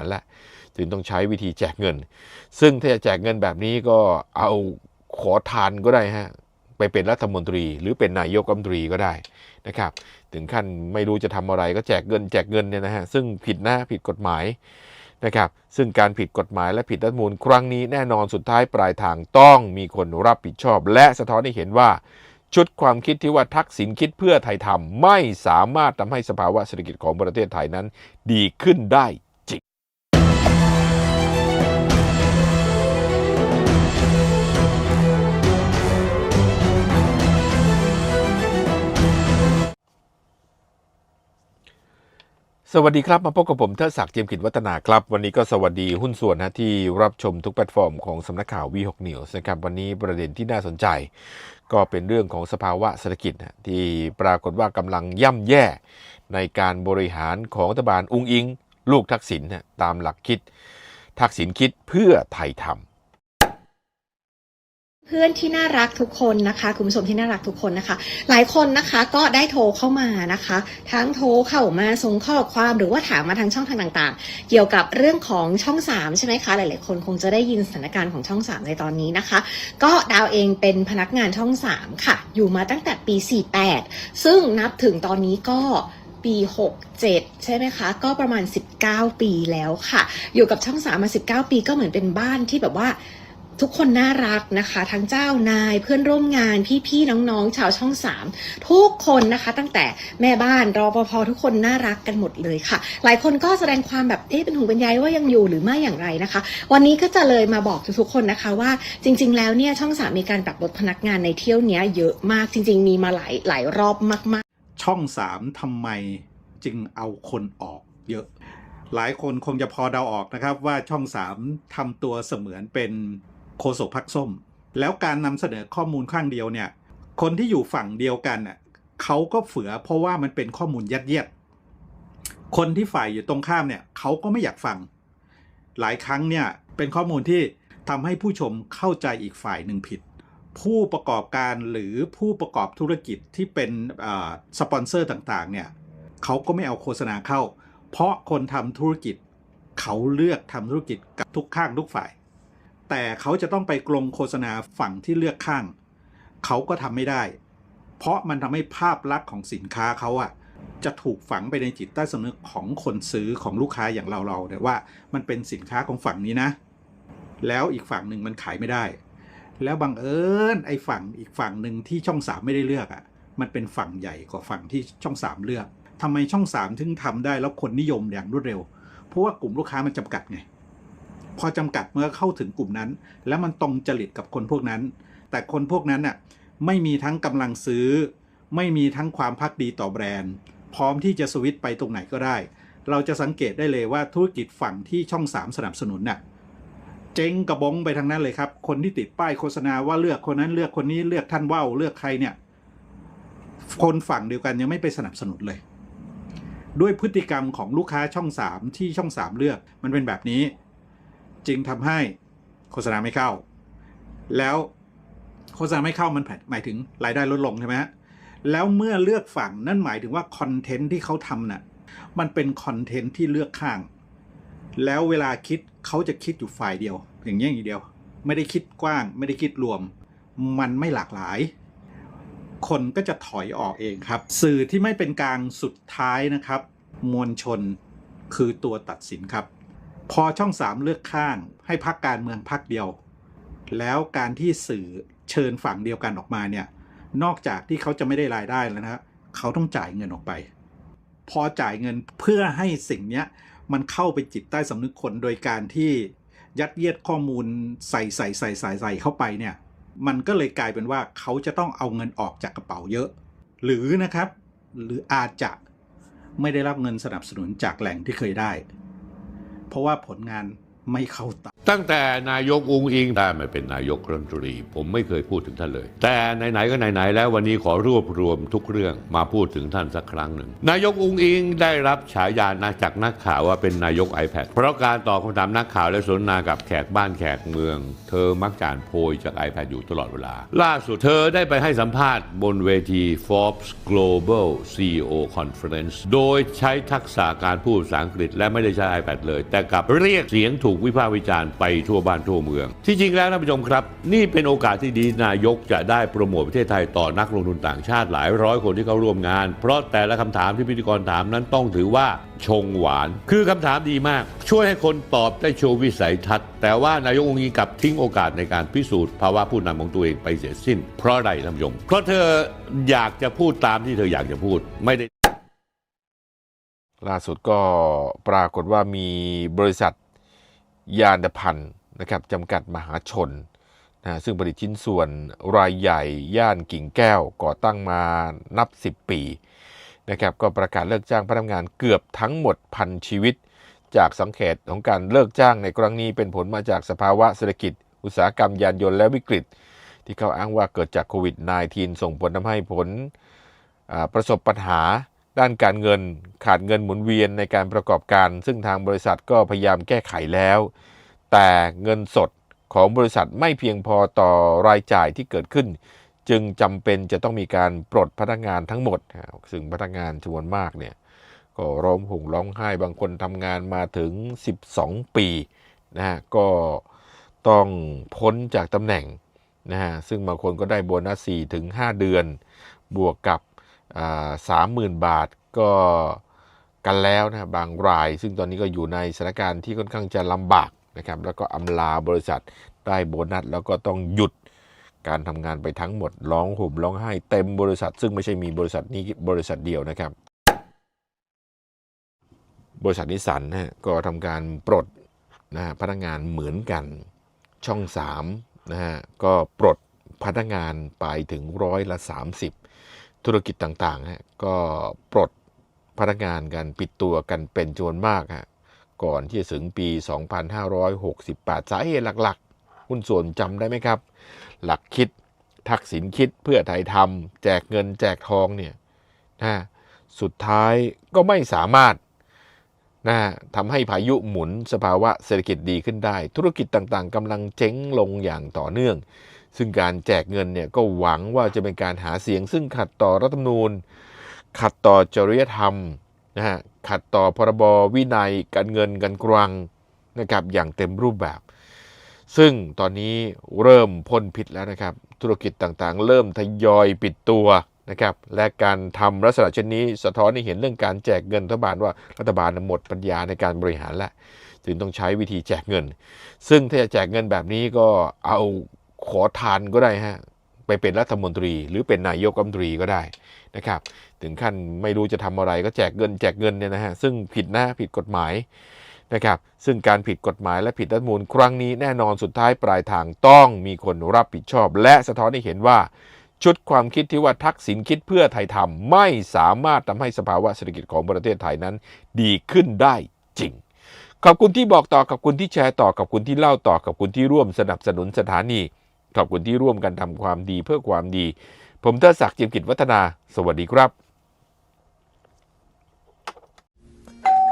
ารแล้วจึงต้องใช้วิธีแจกเงิน ซึ่งถ้าจะแจกเงินแบบนี้ก็เอาขอทานก็ได้ฮะไปเป็นรัฐมนตรี หรือเป็นนายกรัฐมนตรีก็ได้นะครับ ถึงขั้นไม่รู้จะทำอะไรก็แจกเงินแจกเงินเนี่ยนะฮะซึ่งผิดนะผิดกฎหมายนะครับ ซึ่งการผิดกฎหมายและผิดรัฐมนูญครั้งนี้แน่นอนสุดท้ายปลายทางต้องมีคนรับผิดชอบ และสะท้อนให้เห็นว่า ชุดความคิดที่ว่าทักษิณคิดเพื่อไทยทำไม่สามารถทำให้สภาวะเศรษฐกิจของประเทศไทยนั้น ดีขึ้นได้ สวัสดีครับ มาพบกับผมเทิดศักดิ์เจียมกิจวัฒนาครับ วันนี้ก็สวัสดีหุ้นส่วนนะที่รับชมทุกแพลตฟอร์มของสำนักข่าว V6 News นะครับวันนี้ประเด็นที่น่าสนใจ ก็เป็นเรื่องของสภาวะเศรษฐกิจนะที่ปรากฏว่ากำลังย่ำแย่ในการบริหารของรัฐบาลอุงอิง ลูกทักษิณนะตามหลักคิด ทักษิณคิดเพื่อไทยทำ พื่อนที่น่ารักทุกคนนะคะ คุณผู้ชมที่น่ารักทุกคนนะคะ หลายคนนะคะก็ได้โทรเข้ามานะคะ ทั้งโทรเข้ามาส่งข้อความหรือว่าถามมาทางช่องทางต่างๆ เกี่ยวกับเรื่องของช่อง 3 ใช่ไหมคะ หลายๆคนคงจะได้ยินสถานการณ์ของช่อง 3 ในตอนนี้นะคะ ก็ดาวเองเป็นพนักงานช่อง 3 ค่ะ อยู่มาตั้งแต่ปี 48 ซึ่งนับถึงตอนนี้ก็ปี 67 ใช่ไหมคะ ก็ประมาณ 19 ปีแล้วค่ะ อยู่กับช่อง 3 มา 19 ปีก็เหมือนเป็นบ้านที่แบบว่า ทุกคนน่ารักนะคะ ทั้งเจ้านายเพื่อนร่วมงานพี่ๆน้องๆ ชาวช่องสามทุกคนนะคะ ตั้งแต่แม่บ้านรอปภทุกคนน่ารักกันหมดเลยค่ะ หลายคนก็แสดงความแบบเอ๊ะเป็นห่วงเป็นใยว่ายังอยู่หรือไม่อย่างไรนะคะ วันนี้ก็จะเลยมาบอกทุกๆคนนะคะว่าจริง ๆ แล้วเนี่ยช่องสามมีการปรับลดพนักงานในเที่ยวนี้เยอะมากจริง ๆ มีมาหลายหลายรอบมาก ๆ ช่องสามทำไมจึงเอาคนออกเยอะ หลายคนคงจะพอเดาออกนะครับว่าช่องสามทำตัวเสมือนเป็น โคศกพักส้ม แล้วการนำเสนอข้อมูลข้างเดียวเนี่ย คนที่อยู่ฝั่งเดียวกันน่ะเขาก็เฝือเพราะว่ามันเป็นข้อมูลยัดเยียด คนที่ฝ่ายอยู่ตรงข้ามเนี่ยเขาก็ไม่อยากฟัง หลายครั้งเนี่ยเป็นข้อมูลที่ทำให้ผู้ชมเข้าใจอีกฝ่ายหนึ่งผิด ผู้ประกอบการหรือผู้ประกอบธุรกิจที่เป็นสปอนเซอร์ต่างๆเนี่ยเขาก็ไม่เอาโฆษณาเข้า เพราะคนทำธุรกิจเขาเลือกทำธุรกิจกับทุกข้างทุกฝ่าย แต่เขาจะต้องไปกลงโฆษณาฝั่งที่เลือกข้าง เขาก็ทำไม่ได้ เพราะมันทำให้ภาพลักษณ์ของสินค้าเขาอะจะถูกฝังไปในจิตใต้สำนึกของคนซื้อของลูกค้าอย่างเราๆเนี่ยว่ามันเป็นสินค้าของฝั่งนี้นะ แล้วอีกฝั่งหนึ่งมันขายไม่ได้ แล้วบังเอิญไอ้ฝั่งอีกฝั่งหนึ่งที่ช่องสามไม่ได้เลือกอะ่ะ มันเป็นฝั่งใหญ่กว่าฝั่งที่ช่องสามเลือกทำไมช่องสามถึงทำได้แล้วคนนิยมอย่างรวดเร็ว เพราะว่ากลุ่มลูกค้ามันจำกัดไง พอจำกัดเมื่อเข้าถึงกลุ่มนั้น แล้วมันตรงจริตกับคนพวกนั้น แต่คนพวกนั้นน่ะไม่มีทั้งกำลังซื้อ ไม่มีทั้งความพักดีต่อแบรนด์ พร้อมที่จะสวิตไปตรงไหนก็ได้ เราจะสังเกตได้เลยว่าธุรกิจฝั่งที่ช่องสามสนับสนุนน่ะเจ๊งกระบงไปทางนั้นเลยครับ คนที่ติดป้ายโฆษณาว่าเลือกคนนั้นเลือกคนนี้เลือกท่านว่าวเลือกใครเนี่ย คนฝั่งเดียวกันยังไม่ไปสนับสนุนเลย ด้วยพฤติกรรมของลูกค้าช่องสามที่ช่องสามเลือกมันเป็นแบบนี้ จึงทำให้โฆษณาไม่เข้า แล้วโฆษณาไม่เข้ามันหมายถึงรายได้ลดลงใช่ไหมฮะแล้วเมื่อเลือกฝั่งนั่นหมายถึงว่าคอนเทนต์ที่เขาทำน่ะมันเป็นคอนเทนต์ที่เลือกข้าง แล้วเวลาคิดเขาจะคิดอยู่ฝ่ายเดียว อย่างนี้อย่างเดียว ไม่ได้คิดกว้างไม่ได้คิดรวม มันไม่หลากหลาย คนก็จะถอยออกเองครับ สื่อที่ไม่เป็นกลางสุดท้ายนะครับ มวลชนคือตัวตัดสินครับ พอช่องสามเลือกข้างให้พักการเมืองพักเดียว แล้วการที่สื่อเชิญฝั่งเดียวกันออกมาเนี่ย นอกจากที่เขาจะไม่ได้รายได้แล้วนะเขาต้องจ่ายเงินออกไป พอจ่ายเงินเพื่อให้สิ่งนี้มันเข้าไปจิตใต้สำนึกคนโดยการที่ยัดเยียดข้อมูลใส่ใส่ใส่ใส่ใส่เข้าไปเนี่ย มันก็เลยกลายเป็นว่าเขาจะต้องเอาเงินออกจากกระเป๋าเยอะ หรือนะครับ หรืออาจจะไม่ได้รับเงินสนับสนุนจากแหล่งที่เคยได้ เพราะว่าผลงานไม่เข้าต ตั้งแต่นายกองอิงได้มาเป็นนายกรัฐมนตรี ผมไม่เคยพูดถึงท่านเลย แต่ไหนๆก็ไหนๆแล้ววันนี้ขอรวบรวมทุกเรื่องมาพูดถึงท่านสักครั้งหนึ่ง นายกองอิงได้รับฉายานาจากนักข่าวว่าเป็นนายก iPad เพราะการตอบคำถามนักข่าวและสนทนากับแขกบ้านแขกเมือง เธอมักจานโพยจาก iPad อยู่ตลอดเวลา ล่าสุดเธอได้ไปให้สัมภาษณ์บนเวที Forbes Global CEO Conference โดยใช้ทักษะการพูดภาษาอังกฤษ และไม่ได้ใช้ iPad เลย แต่กลับเรียกเสียงถูกวิพากษ์วิจารณ์ไปทั่วบ้านทั่วเมือง ที่จริงแล้วท่านผู้ชมครับ นี่เป็นโอกาสที่ดีนายกจะได้โปรโมทประเทศไทยต่อนักลงทุนต่างชาติหลายร้อยคนที่เข้าร่วมงาน เพราะแต่ละคำถามที่พิธีกรถามนั้นต้องถือว่าชงหวาน คือคำถามดีมาก ช่วยให้คนตอบได้โชว์วิสัยทัศน์ แต่ว่านายกองค์นี้กลับทิ้งโอกาสในการพิสูจน์ภาวะผู้นำของตัวเองไปเสียสิ้น เพราะอะไรท่านผู้ชมเพราะเธออยากจะพูดตามที่เธออยากจะพูดไม่ได้ล่าสุดก็ปรากฏว่ามีบริษัท ยานพันธ์นะครับจำกัดมหาชนนะซึ่งผลิตชิ้นส่วนรายใหญ่ย่านกิ่งแก้วก่อตั้งมานับ 10 ปีนะครับก็ประกาศเลิกจ้างพนักงานเกือบทั้งหมดพันชีวิต จากสังเกตของการเลิกจ้างในครั้งนี้เป็นผลมาจากสภาวะเศรษฐกิจ อุตสาหกรรมยานยนต์และวิกฤต ที่เขาอ้างว่าเกิดจากโควิด -19 ส่งผลทำให้ผลประสบปัญหา ด้านการเงินขาดเงินหมุนเวียนในการประกอบการ ซึ่งทางบริษัทก็พยายามแก้ไขแล้ว แต่เงินสดของบริษัทไม่เพียงพอต่อรายจ่ายที่เกิดขึ้น จึงจำเป็นจะต้องมีการปลดพนักงานทั้งหมด ซึ่งพนักงานจำนวนมากเนี่ยก็ร้องห่มร้องไห้บางคนทำงานมาถึง 12 ปีนะฮะก็ต้องพ้นจากตำแหน่งนะฮะซึ่งบางคนก็ได้โบนัส4ถึง 5 เดือน บวกกับ สามหมื่นบาทก็กันแล้วนะบางราย ซึ่งตอนนี้ก็อยู่ในสถานการณ์ที่ค่อนข้างจะลำบากนะครับ แล้วก็อำลาบริษัทได้โบนัส แล้วก็ต้องหยุดการทำงานไปทั้งหมดร้องห่มร้องไห้เต็มบริษัท ซึ่งไม่ใช่มีบริษัทนี้บริษัทเดียวนะครับ บริษัทนิสสันนะก็ทำการปลดนะฮะพนักงานเหมือนกันช่อง3นะฮะก็ปลดพนักงานไปถึงร้อยละ 30 ธุรกิจต่างๆฮะก็ปลดพนักงานกันปิดตัวกันเป็นจำนวนมากฮะก่อนที่จะถึงปี 2568 สาเหตุหลักๆ หุ้นส่วนจำได้ไหมครับ หลักคิดทักษิณคิดเพื่อไทยทำแจกเงินแจกทองเนี่ยนะสุดท้ายก็ไม่สามารถนะทำให้พายุหมุนสภาวะเศรษฐกิจดีขึ้นได้ ธุรกิจต่างๆกำลังเจ๊งลงอย่างต่อเนื่อง ซึ่งการแจกเงินเนี่ยก็หวังว่าจะเป็นการหาเสียง ซึ่งขัดต่อรัฐธรรมนูญ ขัดต่อจริยธรรมนะฮะขัดต่อพรบวินัยการเงินการกลางนะครับอย่างเต็มรูปแบบ ซึ่งตอนนี้เริ่มพ่นพิษแล้วนะครับ ธุรกิจต่างๆ เริ่มทยอยปิดตัวนะครับและการทำลักษณะเช่นนี้ สะท้อนให้เห็นเรื่องการแจกเงินรัฐบาลว่ารัฐบาลหมดปัญญาในการบริหารแล้วจึงต้องใช้วิธีแจกเงิน ซึ่งถ้าจะแจกเงินแบบนี้ก็เอา ขอทานก็ได้ฮะไปเป็นรัฐมนตรี หรือเป็นนายกรัฐมนตรีก็ได้นะครับ ถึงขั้นไม่รู้จะทำอะไรก็แจกเงินแจกเงินเนี่ยนะฮะซึ่งผิดนะผิดกฎหมายนะครับ ซึ่งการผิดกฎหมายและผิดรัฐมนูญครั้งนี้แน่นอนสุดท้ายปลายทางต้องมีคนรับผิดชอบ และสะท้อนให้เห็นว่าชุดความคิดที่ว่าทักษิณคิดเพื่อไทยทำไม่สามารถทำให้สภาวะเศรษฐกิจของประเทศไทยนั้น ดีขึ้นได้จริง ขอบคุณที่บอกต่อกับคุณที่แชร์ต่อกับคุณที่เล่าต่อกับคุณที่ร่วมสนับสนุนสถานี ขอบคุณที่ร่วมกันทำความดีเพื่อความดี ผมเทดศักดิ์เจียมกิจวัฒนา สวัสดีครับ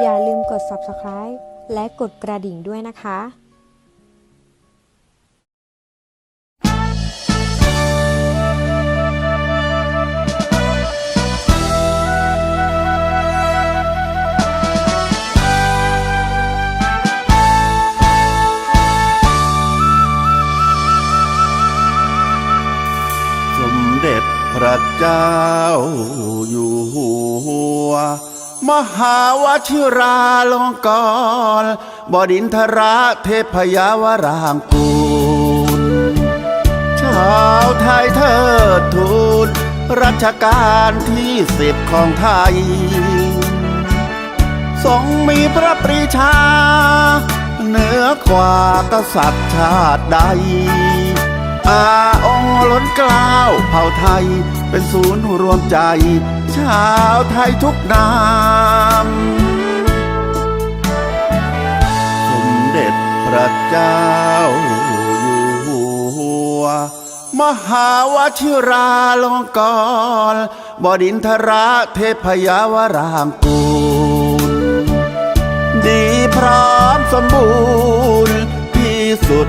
อย่าลืมกด subscribe และกดกระดิ่งด้วยนะคะ ระเจ้าอยู่หัว มหาวชิราลงกรณบดินทราเทพยาวรางกูลชาวไทยเทิดทูนรัชกาลที่สิบของไทย ทรงมีพระปรีชา เหนือกว่ากษัตริย์ชาติใด อาองค์ล้นกล้าวเผ่าไทย เป็นศูนย์รวมใจ ชาวไทยทุกนามสมเด็จพระเจ้าอยู่หัว มหาวชิราลงกรณบดินทระเทพยาวรางกูล ดีพร้อมสมบูรณ์ที่สุด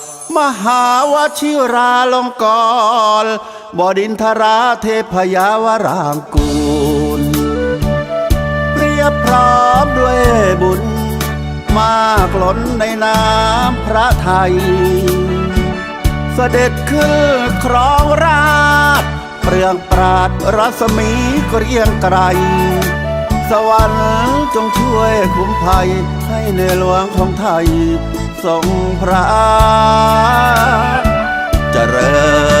มหาวชิราลงกรบดินทราเทพยาวรางกูลเปรียบพร้อมด้วยบุญ มากล้นในน้ำพระไทย เสด็จขึ้นครองราชเปลืองปราดรัศมีเกรียงไกร สวรรค์จงช่วยคุ้มภัยให้ในหลวงของไทย ทรงพระเจริญ